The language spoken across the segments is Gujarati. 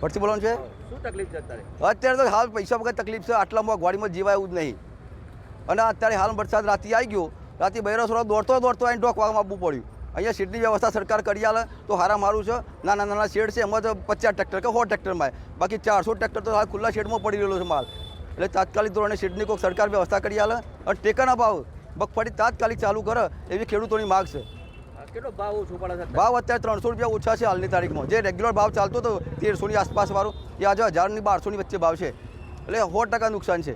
પરથી બોલવાનું છે? શું તકલીફ છે અત્યારે? અત્યારે તો હાલ પૈસા વગર તકલીફ છે આટલા મોંઘવારીમાં જીવાય એવું જ નહીં. અને અત્યારે હાલ વરસાદ રાતે આવી ગયો રાતે બહેરો દોડતો દોડતો અહીં ઢોકવામાં આપવું પડ્યું. અહીંયા સીટની વ્યવસ્થા સરકાર કરી આલે તો હારા મારું છે. નાના નાના શેડ છે એમાં તો પચાસ ટ્રેક્ટર કે સો ટ્રેક્ટરમાં બાકી ચારસો ટ્રેક્ટર તો હાલ ખુલ્લા શેડમાં પડી રહેલો છે માલ. એટલે તાત્કાલિક ધોરણે શેડની કોઈ સરકાર વ્યવસ્થા કરી આલે અને ટેકાના ભાવ મગફળી તાત્કાલિક ચાલુ કરે એવી ખેડૂતોની માગ છે. કેટલો ભાવ ઓછો પડે છે અત્યારે? ભાવ અત્યારે ત્રણસો રૂપિયા ઓછા છે હાલની તારીખમાં. જે રેગ્યુલર ભાવ ચાલતો હતો તેરસોની આસપાસ વાળો એ આજે હજારની બારસોની વચ્ચે ભાવ છે. એટલે સો ટકા નુકસાન છે.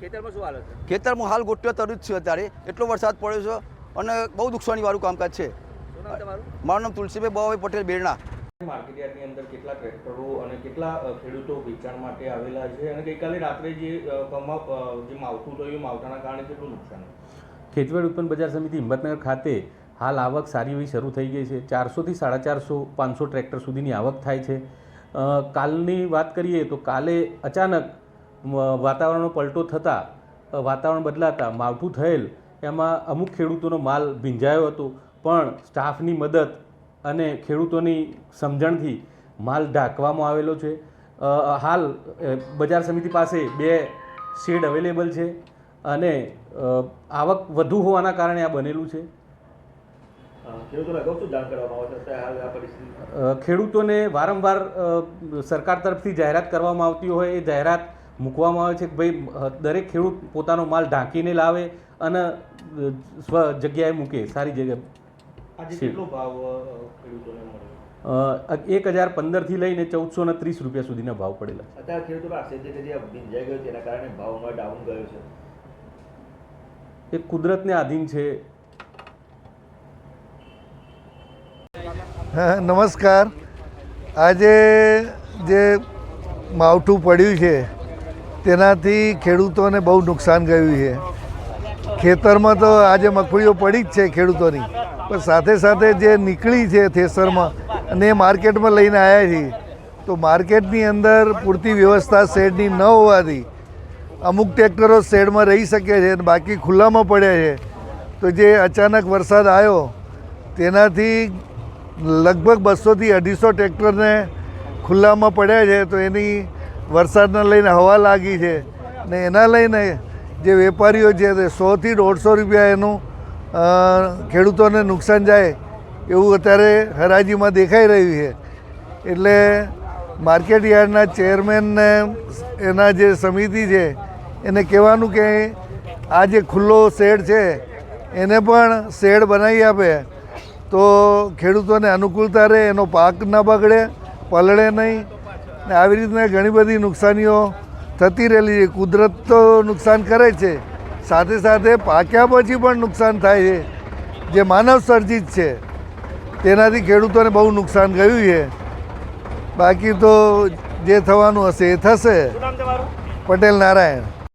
ખેતરમાં શું હાલ છે ખેતરમાં હાલ ગોટ્યો તરુ જ છે અત્યારે. એટલો વરસાદ પડ્યો છે અને બહુ નુકસાનીવાળું કામકાજ છે. મારું નામ તુલસીભાઈ બાવાભાઈ પટેલ બેરણા. માર્કેટયાર્ડની અંદર કેટલા ટ્રેક્ટરો અને કેટલા ખેડૂતો વેચાણ માટે આવેલા છે અને ગઈકાલે રાત્રે જે જે માવઠું થયું માવઠાના કારણે કેટલું નુકસાન ખેતવેડ ઉત્પન્ન બજાર સમિતિ હિંમતનગર ખાતે હાલ આવક સારી એવી શરૂ થઈ ગઈ છે. ચારસોથી સાડા ચારસો પાંચસો ટ્રેક્ટર સુધીની આવક થાય છે. કાલની વાત કરીએ તો કાલે અચાનક વાતાવરણનો પલટો થતાં વાતાવરણ બદલાતા, માવઠું થયેલ, એમાં અમુક ખેડૂતોનો માલ ભીંજાયો હતો. પણ સ્ટાફની મદદ અને ખેડૂતોની સમજણથી માલ ઢાંકવામાં આવેલો છે. હાલ બજાર સમિતિ પાસે બે શેડ અવેલેબલ છે અને આવક વધુ હોવાના કારણે આ બનેલું છે. ખેડૂતોને વારંવાર સરકાર તરફથી જાહેરાત કરવામાં આવતી હોય એ જાહેરાત મૂકવામાં આવે છે કે ભાઈ દરેક ખેડૂત પોતાનો માલ ઢાંકીને લાવે અને સ્વ જગ્યાએ મૂકે સારી જગ્યાએ એક હજાર પંદરથી લઈને ચૌદસો ને ત્રીસ રૂપિયા સુધીના ભાવ પડેલા અત્યારે ખેડૂતો આક્ષેપ છે જે ભીંજાઈ ગયો તેના કારણે ભાવમાં ડાઉન ગયો છે. એ કુદરતને આધીન છે. નમસ્કાર. આજે જે માવઠું પડ્યું છે, તેનાથી ખેડૂતોને બહુ નુકસાન ગયું છે. ખેતરમાં તો આજે મગફળીઓ પડી જ છે ખેડૂતોની, પણ સાથે સાથે જે નીકળી છે થેસરમાં અને એ માર્કેટમાં લઈને આવ્યા છીએ, તો માર્કેટની અંદર પૂરતી વ્યવસ્થા શેડની ન હોવાથી અમુક ટ્રેક્ટરો શેડમાં રહી શકે છે અને બાકી ખુલ્લામાં પડ્યા છે. તો જે અચાનક વરસાદ આવ્યો, તેનાથી લગભગ બસોથી અઢીસો ટ્રેક્ટરને ખુલ્લામાં પડ્યા છે, તો એની વરસાદને લઈને હવા લાગી છે. ને એના લઈને જે વેપારીઓ છે, તે સોથી દોઢસો રૂપિયા એનું ખેડૂતોને નુકસાન જાય એવું અત્યારે હરાજીમાં દેખાઈ રહ્યું છે. એટલે માર્કેટ યાર્ડના ચેરમેનને એના જે સમિતિ છે, એને કહેવાનું કે આ જે ખુલ્લો શેડ છે, એને પણ શેડ બનાવી આપે. તો ખેડૂતોને અનુકૂળતા રહે, એનો પાક ન બગડે, પલળે નહીં. ને આવી રીતના ઘણી બધી નુકસાનીઓ થતી રહેલી છે. કુદરત તો નુકસાન કરે છે. સાથે સાથે પાક્યા પછી પણ નુકસાન થાય છે. જે માનવ સર્જિત છે, તેનાથી ખેડૂતોને બહુ નુકસાન ગયું છે. બાકી તો જે થવાનું હશે એ થશે. પટેલ નારાયણ.